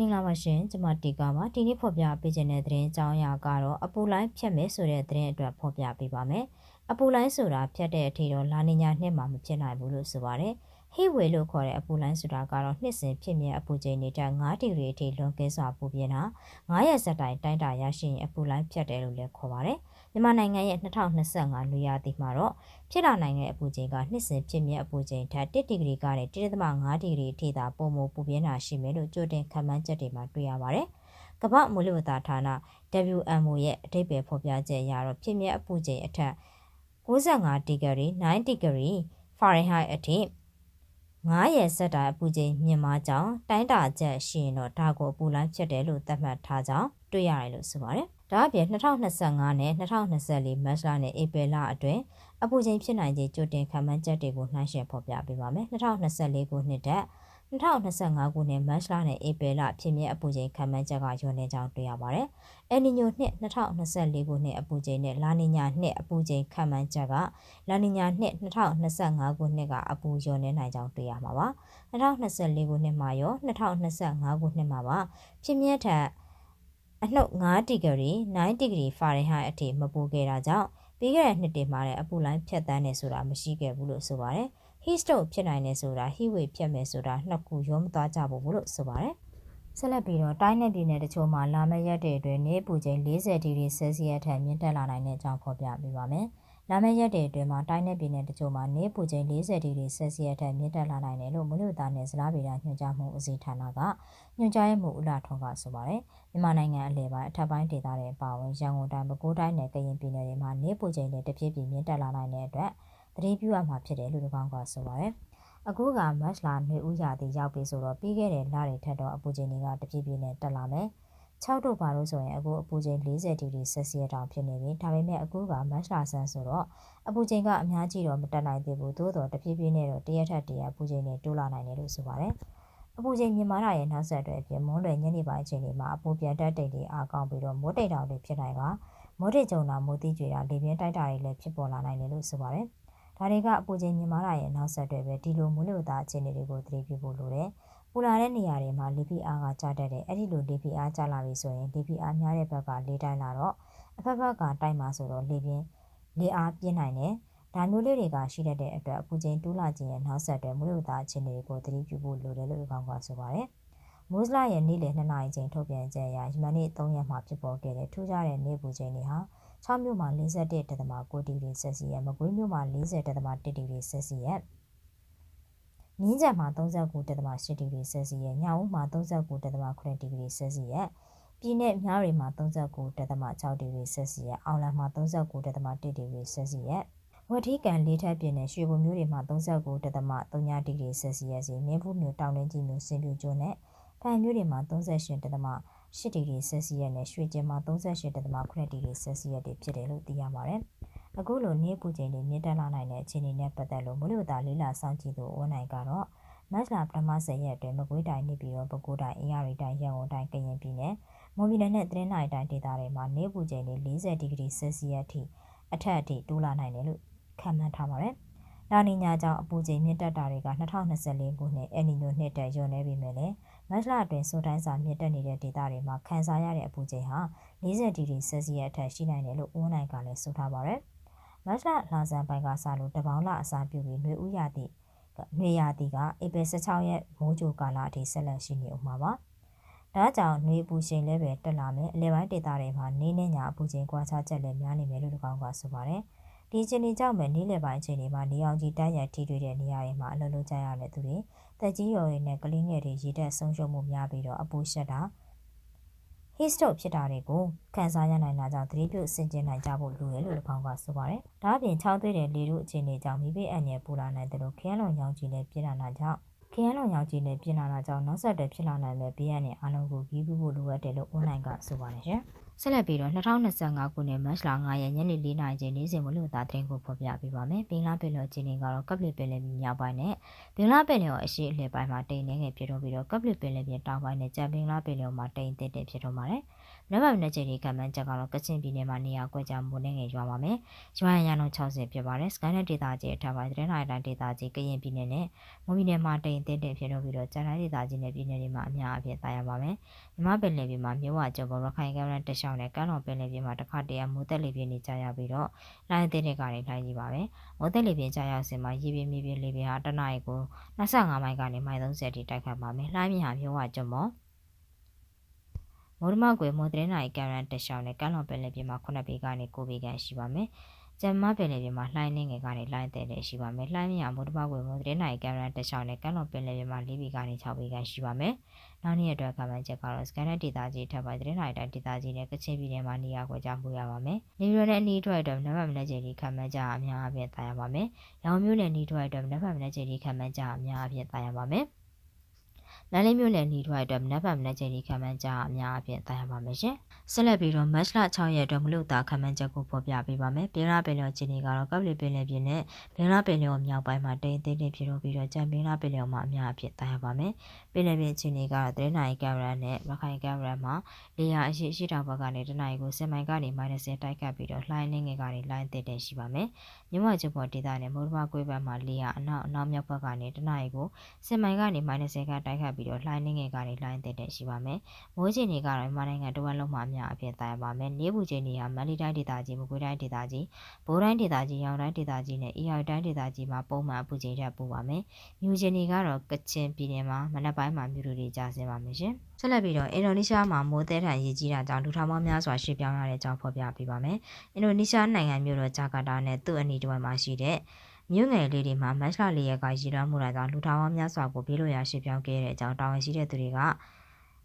မင်္ဂလာပါရှင်ကျွန်မတီကာပါဒီနေ့ဖော်ပြပေးခြင်းတဲ့သတင်းအကြောင်းအရာကတော့အပူလိုင်းဖြတ်မယ်ဆိုတဲ့သတင်းအတွက်ဖော်ပြပေးပါမယ်အပူလိုင်းဆိုတာဖြတ်တဲ့အထိတော့လာနေညာနှစ်မှာမဖြစ်နိုင်ဘူးလို့ဆိုပါတယ် ဟိဝေလို့ခေါ်တဲ့အပူလိုင်းဆိုတာကတော့နှစ်စဉ်ဖြစ်မြဲအပူချိန်နေတဲ့9ဒီဂရီအထိလွန်ကဲစွာပူပြင်းတာ9ရက်ဆက်တိုင်တိုင်းတာရရှိရင်အပူလိုင်းဖြတ်တယ်လို့လည်းခေါ်ပါတယ်မြန်မာနိုင်ငံရဲ့2025လူရာသီမှာတော့ဖြစ်လာနိုင်တဲ့အပူချိန်ကနှစ်စဉ်ဖြစ်မြဲအပူချိန်ထက်1ဒီဂရီကနေ1.5ဒီဂရီအထိသာပုံမပူပြင်းတာရှိမယ်လို့ကြိုတင်ခန့်မှန်းချက်တွေမှာတွေ့ရပါတယ်။ကမ္ဘာမိုးလေဝသဌာန WMO ရဲ့အထိပ္ပယ်ဖော်ပြချက်အရတော့ဖြစ်မြဲအပူချိန်အထက်65ဒီဂရီ9ဒီဂရီဖာရင်ဟိုက်အထိ 9ရက်ဆက်တာအပူချိန်မြင့်မားကြောင်းတိုင်းတာချက်ရှိရင်တော့ဒါကိုအပူလိုင်းဖြစ်တယ်လို့သတ်မှတ်ထားကြောင်းတွေ့ရတယ်လို့ဆိုပါတယ်။ဒါအပြင်2025နဲ့2024မတ်လနဲ့ဧပြီလအတွင်းအပူချိန်ဖြစ်နိုင်ခြေကြိုတင်ခန့်မှန်းချက်တွေကိုနှိုင်းယှဉ်ဖော်ပြပေးပါမယ်။2024ခုနှစ်တက် 2025ခုနှစ်မတ်လနဲ့ဧပြီလဖြစ်မြဲအပူချိန်ခန့်မှန်းချက်ကညွှန်နေကြောင်းတွေ့ရပါတယ်။အယ်နီညိုနှစ်2024ခုနှစ်အပူချိန်နဲ့လာနီညာနှစ်အပူချိန်ခန့်မှန်းချက်ကလာနီညာနှစ်2025ခုနှစ်ကအပူညွှန်နေနိုင်ကြောင်းတွေ့ရမှာပါ။2024ခုနှစ်မှာရော2025ခုနှစ်မှာပါဖြစ်မြဲထက်အနှုတ်9ဒီဂရီ9ဒီဂရီဖာရင်ဟိုက်အထိမပူခဲ့တာကြောင့်ပြီးခဲ့တဲ့နှစ်တည်းမှာလည်းအပူလိုင်းဖြတ်တန်းနေဆိုတာမရှိခဲ့ဘူးလို့ဆိုပါတယ်။ heat stroke ဖြစ်နိုင်တယ်ဆိုတာ heat wave ဖြတ်မယ်ဆိုတာနှစ်ခုရောမသွားကြဘူးလို့ဆိုပါတယ်။ဆက်လက်ပြီးတော့တိုင်းနယ်ပြည်နယ်တချို့မှာလာမယ့်ရက်တွေအတွင်းနေပူချိန်40ဒီဂရီဆယ်စီယပ်ထက်မြင့်တက်လာနိုင်တဲ့အကြောင်းဖော်ပြပေးပါမယ်။လာမယ့်ရက်တွေအတွင်းမှာတိုင်းနယ်ပြည်နယ်တချို့မှာနေပူချိန်40ဒီဂရီဆယ်စီယပ်ထက်မြင့်တက်လာနိုင်တယ်လို့မလို့သားနယ်စလားဗေဒညွှန်ကြားမှုအစည်းဌာနကညွှန်ကြားရေးမှူးဦးလာထွန်းကဆိုပါတယ်မြန်မာနိုင်ငံအလဲပိုင်းအထက်ပိုင်းဒေသတွေအပါအဝင်ရန်ကုန်တိုင်းပဲခူးတိုင်းနဲ့ကရင်ပြည်နယ်တွေမှာနေပူချိန်တွေတဖြည်းဖြည်းမြင့်တက်လာနိုင်တဲ့အတွက် တတိပြုရမှာဖြစ်တယ်လို့၎င်းကဆိုပါတယ်အခုကမတ်လာနေဦးရာသီရောက်ပြီဆိုတော့ပြီးခဲ့တဲ့လတွေထက်တော့အပူချိန်တွေကတဖြည်းဖြည်းနဲ့တက်လာမယ်။6တို့ပါလို့ဆိုရင်အခုအပူချိန်40ဒီဂရီဆယ်စီယပ်တောင်ဖြစ်နေပြီဒါပေမဲ့အခုကမတ်လာဆန်းဆိုတော့အပူချိန်ကအများကြီးတော့မတက်နိုင်သေးဘူးသို့တော့တဖြည်းဖြည်းနဲ့တော့တရက်ထက်တရက်အပူချိန်တွေတိုးလာနိုင်တယ်လို့ဆိုပါတယ်အပူချိန်မြင့်မားတာရဲ့နောက်ဆက်တွဲအဖြစ်မွန်းလွယ်ညနေပိုင်းအချိန်တွေမှာအပူပြန်တက်တိတ်တွေအားကောင်းပြီးတော့မိုးတိတ်တောင်တွေဖြစ်နိုင်ကမိုးတိတ်ကြုံတာမိုးတိကျွေတာလေပြင်းတိုက်တာတွေလည်းဖြစ်ပေါ်လာနိုင်တယ်လို့ဆိုပါတယ် ဒါတွေကအပူချိန်မြင့်မားတာရဲ့နောက်ဆက်တွဲပဲဒီလိုမိုးလေဝသအခြေအနေတွေကိုသတိပြုဖို့လိုတယ်ပူလာတဲ့နေရာတွေမှာလေဖိအားကကျတတ်တယ်အဲ့ဒီလိုလေဖိအားကျလာပြီဆိုရင်လေဖိအားများတဲ့ဘက်ကလေတိုင်းလာတော့အဖက်ဖက်ကတိုက်မှာဆိုတော့လေပြင်းလေအားပြင်းနိုင်တယ်ဒါမျိုးလေးတွေကရှိတတ်တဲ့အတွက်အပူချိန်တူးလာခြင်းရဲ့နောက်ဆက်တွဲမူလသားအခြေအနေတွေကိုသတိပြုဖို့လိုတယ်လို့အကောင်ကဆိုပါတယ်။မိုးစလာရဲ့နေ့လယ်2နာရီချိန်ထုတ်ပြန်ချက်အရယမနေ့3ရက်မှာဖြစ်ပေါ်ခဲ့တဲ့ထူးခြားတဲ့နေ့ပူချိန်တွေဟာ 6မြို့မှာ41.9ဒီဂရီဆယ်စီယပ်မကွေးမြို့မှာ40.1ဒီဂရီဆယ်စီယပ်မြင်းကြံမှာ39.8ဒီဂရီဆယ်စီယပ်ညောင်ဦးမှာ39.8ဒီဂရီဆယ်စီယပ်ပြည်내မြားတွေမှာ39.6ဒီဂရီဆယ်စီယပ်အောင်လံမှာ39.1ဒီဂရီဆယ်စီယပ်ဝက်ထီးကန်လေးထပ်ပြင်းတဲ့ရွှေဘုံမျိုးတွေမှာ39.3ဒီဂရီဆယ်စီယပ်စီမင်းဘူးမျိုးတောင်တွင်းကြီးမျိုးစင်ပြူကျွန်းနဲ့ဖန်မျိုးတွေမှာ 38.8ဒီဂရီဆယ်စီယပ်နဲ့ရွှေကျင်မှာ38.8ဒီဂရီဆယ်စီယပ်တွေဖြစ်တယ်လို့သိရပါတယ်။အခုလိုနေပူချိန်တွေမြင့်တက်လာနိုင်တဲ့အခြေအနေနဲ့ပတ်သက်လို့မလို့တာလေးလာစောင့်ကြည့်သူဝန်နိုင်ကတော့မတ်လပထမ10ရက်အတွင်းမကွေးတိုင်းနေပြီးတော့ပဲခူးတိုင်းအင်အားရီတိုင်းရန်ကုန်တိုင်းကရင်ပြည်နယ်မွန်ပြည်နယ်နဲ့တရင်နိုင်တိုင်းဒေသတွေမှာနေပူချိန်တွေ40ဒီဂရီဆယ်စီယပ်ထိအထက်အထိတိုးလာနိုင်တယ်လို့ခန့်မှန်းထားပါတယ်။လာနီညာကြောင့်အပူချိန်မြင့်တက်တာတွေက2024ခုနှစ်အယ်နီညိုနှစ်တည်းညွန်နေပြီမဲ့လည်း မတ်လအတွင်းစိုးတိုင်းစာမြင့်တက်နေတဲ့ဒေသတွေမှာခန်းစားရတဲ့အပူချိန်ဟာ40ဒီဂရီဆယ်စီယပ်အထက်ရှိနိုင်တယ်လို့ဦးနိုင်ကလည်းဆိုထားပါတယ်။မတ်လလာဇန်ပိုင်းကစလို့တပေါင်းလအစာပြုပြီးနှွေဦးရသည့်နှွေရသည့်ကဧပြီ16ရက်မိုးကြိုကာလအထိဆက်လက်ရှိနေဦးမှာပါ။ဒါကြောင့်နှွေအပူချိန်လည်းပဲတက်လာမယ်အလဲပိုင်းဒေသတွေမှာနေနဲ့ညာအပူချိန်ကွာခြားချက်လည်းများနေမယ်လို့၎င်းကဆိုပါတယ်။ ဒီချိန်တွေကြောင့်ပဲနေ့လယ်ပိုင်းချိန်တွေမှာနေအောင်ကြီးတိုက်ရိုက်ထိတွေ့တဲ့နေရာတွေမှာအလုပ်လုပ်ကြရတဲ့သူတွေတက်ကြီးရော်တွေနဲ့ကလေးငယ်တွေရေတက်ဆုံးရှုံးမှုများပြီးတော့အပူရှက်တာ heat stroke ဖြစ်တာတွေကိုခံစားရနိုင်တာကြောင့်သတိပြုဆင်ခြင်နိုင်ကြဖို့လိုတယ်လို့၎င်းကဆိုပါတယ်။ဒါ့အပြင်ချောင်းသွေးတဲ့လေတို့အခြေအနေကြောင့်မိဘအန်ရပူလာနိုင်တယ်လို့ခရမ်းလွန်ရောင်ကြီးနဲ့ပြည်လာတာကြောင့်ခရမ်းလွန်ရောင်ကြီးနဲ့ပြည်လာတာကြောင့်နောက်ဆက်တွဲဖြစ်လာနိုင်တဲ့ဘေးအန္တရာယ်အလုံးကိုကြီးပူဖို့လိုအပ်တယ်လို့ဦးနိုင်ကဆိုပါတယ်ရှင်။ ဆက်လက်ပြီးတော့2025ခုနှစ်မတ်လ9ရက်ညနေ4နာရီချိန်နေ့စဉ်မလို့သားသတင်းကိုဖော်ပြပေးပါမယ်။ပင်လာပင်လောအခြေအနေကတော့ကပ်လစ်ပင်လယ်ပြင်မြောက်ပိုင်းနဲ့ပင်လာပင်လယ်အရှိအလယ်ပိုင်းမှာတိမ်နေငယ်ဖြစ်တော့ပြီးတော့ကပ်လစ်ပင်လယ်ပြင်တောင်ပိုင်းနဲ့ကြံပင်လာပင်လယ်မှာတိမ်တက်တက်ဖြစ်တော့ပါတယ်။နံပါတ်နဲ့ချိန်ဒီကမ္ဘာချက်ကတော့ကချင်ပြည်နယ်မှာနေရာကွက်ကြားမိုးနေငယ်ရွာပါမယ်။ရွာရန်လုံး60ဖြစ်ပါတယ်။ Skynet ဒေတာကြီးအထက်ပိုင်းသတင်းတိုင်းဒေတာကြီးကရင်ပြည်နယ်နဲ့မွန်ပြည်နယ်မှာတိမ်တက်တက်ဖြစ်တော့ပြီးတော့ကျန်တဲ့ဒေတာကြီးနဲ့ပြည်နယ်တွေမှာအများအပြားတာယာပါမယ်။ မြမပင်လယ်ပြင်မှာမြို့ဝကျော်ပေါ်ရခိုင်ကမ်းရန်တရှောင်းနဲ့ကမ်းလွန်ပင်လယ်ပြင်မှာတစ်ခါတည်းမိုးတက်လေပြင်းနေကြရပြီးတော့လိုင်းတဲ့တွေကနေလိုင်းကြီးပါပဲ။မိုးတက်လေပြင်းကြရောက်စင်မှာရေပြင်းမြေပြင်းလေပြင်းဟာတနအီကို25မိုင်ကနေမိုင်30ထိတိုက်ခတ်ပါမယ်။လိုင်းမြဟာမြို့ဝကျော်ပေါ်မော်ဒမကွယ်မော်ဒရနိုင်ကရန်တရှောင်းနဲ့ကမ်းလွန်ပင်လယ်ပြင်မှာ9ပေကနေ9ပေခန့်ရှိပါမယ်။ ကျမပင်လယ်ပြင်မှာလှိုင်းနေငယ်ကနေလှိုင်းတဲ့တဲ့ရှိပါမယ်။လှိုင်းမြမော်ဒမကွယ်မော်ဒရနိုင်ကရန်တရှောင်းနဲ့ကမ်းလွန်ပင်လယ်ပြင်မှာ4ပေကနေ6ပေခန့်ရှိပါမယ်။နောက်နေ့အတွက်ကမှန်ချက်ကတော့စကန်နက်ဒေတာကြီးထပ်ပါတဲ့နိုင်တိုင်းဒေတာကြီးနဲ့ကချင်ပြည်နယ်မှာနေရာကွက်ကြားမှုရပါမယ်။နေပြည်တော်နဲ့အနီးထွက်အတွက်နံပါတ်မနေ့ချိန်ဒီခံမှန်းကြအများအပြားတာရပါမယ်။ရောင်မျိုးနဲ့အနီးထွက်အတွက်နံပါတ်မနေ့ချိန်ဒီခံမှန်းကြအများအပြားတာရပါမယ်။ လမ်းလေးမျိုးနယ်နေထွက်အတွက်မနက်ဖြန်မနက်ချိန်ဒီခံမှန်းကြအများအပြည့်တိုင်းရပါမယ်ရှင်။ဆက်လက်ပြီးတော့မတ်လ6ရက်အတွက်မလို့တာခံမှန်းချက်ကိုဖော်ပြပေးပါမယ်။ပြည်ရပင်လယ်ချင်းတွေကတော့ကပ်လီပင်လယ်ပြင်နဲ့ပြည်ရပင်လယ်မြောက်ပိုင်းမှာတိမ်တိမ်ဖြစ်လို့ပြီးတော့ကြံပင်ရပင်လယ်မှာအများအပြည့်တိုင်းရပါမယ်။ ပင်လယ်ပြင်ချင်းတွေကတော့တရနိုင်ကင်မရာနဲ့ရခိုင်ကင်မရာမှာလေယာအရှိရှိတောင်ဘက်ကနေတနိုင်ကို10မိုင်ကနေမိုင်30တိုက်ခတ်ပြီးတော့လှိုင်းနေငယ်ကနေလှိုင်းတက်တဲ့ရှိပါမယ်။မြမကျပေါ်ဒေသနဲ့မိုးဒမကွေးဘက်မှာလေယာအနောက်အနောက်မြောက်ဘက်ကနေတနိုင်ကို10မိုင်ကနေမိုင်30ကတိုက်ခတ်ပြီးတော့လှိုင်းနေငယ်ကနေလှိုင်းတက်တဲ့ရှိပါမယ်။မိုးချိန်တွေကတော့မြန်မာနိုင်ငံတဝက်လုံးမှာအများအပြားတိုင်ပါမယ်။နေပူချိန်တွေဟာမန္တလေးတိုင်းဒေသကြီး၊မကွေးတိုင်းဒေသကြီး၊ဗိုလ်တိုင်းဒေသကြီး၊ရောင်တိုင်းဒေသကြီးနဲ့အေရတိုင်းဒေသကြီးမှာပုံမှန်အပူချိန်ထက်ပိုပါမယ်။မြူချိန်တွေကတော့ကချင်ပြည်နယ်မှာမနက်ပိုင်းမှာမြူတူတွေကျဆင်းပါမယ်ရှင်။ဆက်လက်ပြီးတော့အင်ဒိုနီးရှားမှာမိုးသည်ထန်ရေကြီးတာကြောင့်လူထောင်ပေါင်းများစွာရွှေ့ပြောင်းရတဲ့အကြောင်းဖော်ပြပေးပါမယ်။အင်ဒိုနီးရှားနိုင်ငံမြို့တော်ဂျာကာတာနဲ့သူ့အနီးတစ်ဝိုက်မှာရှိတဲ့မြို့ငယ်လေးတွေမှာမတ်လလေးရက်ကရည်ရွယ်မှုတာကြောင့်လူထောင်ပေါင်းများစွာကိုဘေးလွတ်ရာရွှေ့ပြောင်းခဲ့တဲ့အကြောင်းတာဝန်ရှိတဲ့သူတွေက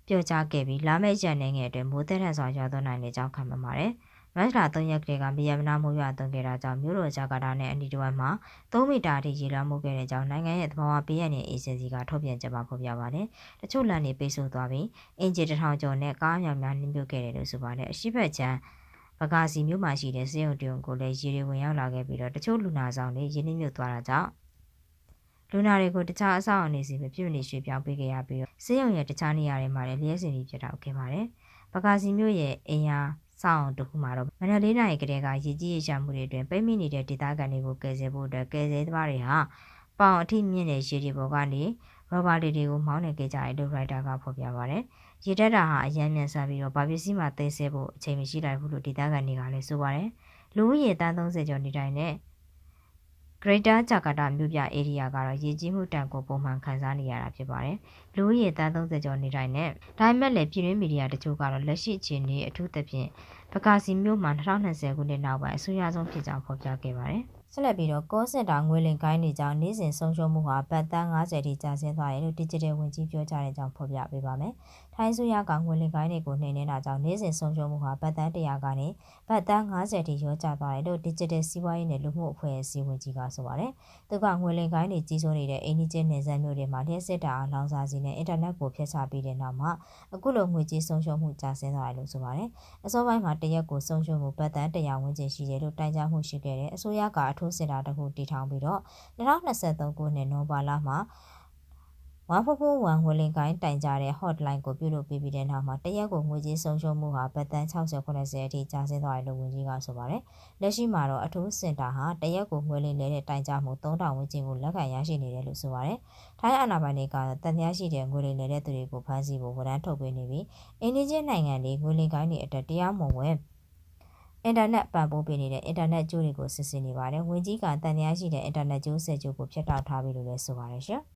ပြောကြားခဲ့ပြီးလာမယ့်ရက်နေ့ငယ်အတွင်းမိုးသက်ထန်စွာရွာသွန်းနိုင်တဲ့အကြောင်းခန့်မှန်းပါတယ်။ မတ်လ3ရက်ကလေးကဗီယက်နမ်မိုးရွာသွန်းခဲ့တာကြောင့်မြို့တော်ဂျာကာတာနဲ့အနီးတစ်ဝိုက်မှာ3မီတာအထိရေလွှမ်းမှုခဲ့တဲ့အကြောင်းနိုင်ငံရဲ့သဘာဝဘေးရန်အေဂျင်စီကထုတ်ပြန်ချက်မှာဖော်ပြပါတယ်။တချို့လမ်းတွေပိတ်ဆို့သွားပြီးအင်ဂျီတစ်ထောင်ကျော်နဲ့ကားများများနှင်းမြုပ်ခဲ့တယ်လို့ဆိုပါတယ်။အရှိတ်ချမ်းပကာစီမြို့မှာရှိတဲ့စေယုံတုံကိုလည်းရေတွေဝင်ရောက်လာခဲ့ပြီးတော့တချို့လူနာဆောင်တွေရင်းနှီးမြုပ်သွားတာကြောင့်လူနာတွေကိုတခြားအဆောက်အအုံတွေစီပဲပြည့်နေရွှေ့ပြောင်းပေးခဲ့ရပြီးဆေးရုံရဲ့တခြားနေရာတွေမှာလည်းလျှက်စင်ပြီးပြတောက်ခဲ့ပါတယ်။ပကာစီမျိုးရဲ့အင်အား စောင့်တခုမှာတော့မနက်၄နာရီကတည်းကရည်ကြီးရရှာမှုတွေအတွင်းပိတ်မိနေတဲ့ဒေသခံတွေကိုကယ်ဆယ်ဖို့အတွက်ကယ်ဆယ်သမားတွေဟာပေါင်အထိမြင့်တဲ့ရေတွေပေါ်ကနေရောဘာတွေတွေကိုမောင်းနေကြတယ်လို့ရိုက်တာကဖော်ပြပါတယ်။ရေတက်တာဟာအရန်မြန်ဆန်ပြီးတော့ဗာပစ္စည်းမှာသိဆဲဖို့အချိန်မရှိလိုက်ဘူးလို့ဒေသခံတွေကလည်းဆိုပါတယ်။လူဦးရေတန်း30ကျော်နေတိုင်းနဲ့ Greater Jakarta မြို့ပြ area ကတော့ရေကြီးမှုတန်ကိုပုံမှန်ခံစားနေရတာဖြစ်ပါတယ်။လူဦးရေတန်း30ကျော်နေတိုင်းနဲ့ဒါပေမဲ့လည်းပြည်တွင်းမီဒီယာတချို့ကတော့လက်ရှိအခြေအနေအထူးသဖြင့်ပကာစီမြို့မှာ2020ခုနှစ်နောက်ပိုင်းအဆိုးရွားဆုံးဖြစ်ကြောင်းဖော်ပြခဲ့ပါတယ်။ ဆက်လက်ပြီးတော့ကောစင်တာငွေလင်ကိုင်းနေကြောင်းနေ့စဉ်ဆုံးရှုံးမှုဟာဘတ်တန်း90ထိကျဆင်းသွားတယ်လို့ Digital ဝင်ကြီးပြောကြားတဲ့အကြောင်းဖော်ပြပေးပါမယ်။ထိုင်းဆိုရကငွေလင်ကိုင်းတွေကိုနှိမ်နေတာကြောင့်နေ့စဉ်ဆုံးရှုံးမှုဟာဘတ်တန်း100ကနေဘတ်တန်း90ထိရောကျသွားတယ်လို့ Digital စီးပွားရေးနဲ့လူမှုအဖွဲ့အစည်းဝင်ကြီးကဆိုပါတယ်။သူကငွေလင်ကိုင်းတွေကြီးစိုးနေတဲ့အိန္ဒိချင်းနယ်စပ်မြို့တွေမှာလျှက်စစ်တာအလောင်စာစီနဲ့အင်တာနက်ကိုဖျက်ချပြီးတဲ့နောက်မှာအခုလိုငွေကြီးဆုံးရှုံးမှုကျဆင်းသွားတယ်လို့ဆိုပါတယ်။အစောပိုင်းမှာတရက်ကိုဆုံးရှုံးမှုဘတ်တန်း100ဝန်းကျင်ရှိတယ်လို့တိုင်ကြားမှုရှိခဲ့တယ်။အစိုးရကအထူးစင်တာတစ်ခုတည်ထောင်ပြီးတော့2023ခုနှစ်နိုဘာလမှာ144ဝလင်ကိုင်းတိုင်ကြတဲ့ hotline ကိုပြုလုပ်ပေးပြီးတဲ့နောက်မှာတရက်ကိုငွေကြေးဆုံးရှုံးမှုဟာပတ်တန်း60 80အထိကျဆင်းသွားတယ်လို့ဝန်ကြီးကဆိုပါတယ်။လက်ရှိမှာတော့အထူးစင်တာဟာတရက်ကိုငွေလင်နေတဲ့တိုင်ကြမှု3000ဝန်းကျင်ကိုလက်ခံရရှိနေတယ်လို့ဆိုပါတယ်။ထိုင်းအာဏာပိုင်တွေကတန်တရားရှိတဲ့ငွေလင်နေတဲ့သူတွေကိုဖမ်းဆီးဖို့ဝန်ထမ်းထုတ်ပေးနေပြီးအင်းဒီချင်းနိုင်ငံတွေငွေလင်ကိုင်းတွေအတွက်တရားမဝင် အင်တာနက်ပံ့ပိုးပေးနေတဲ့အင်တာနက်ကျိုးတွေကိုစစ်ဆေးနေပါတယ်။ဝင်ကြီးကတန်တရားရှိတဲ့အင်တာနက်ကျိုးဆက်ကျိုးကိုဖျက်တောက်ထားပြီလို့လည်းဆိုပါတယ်ရှင်။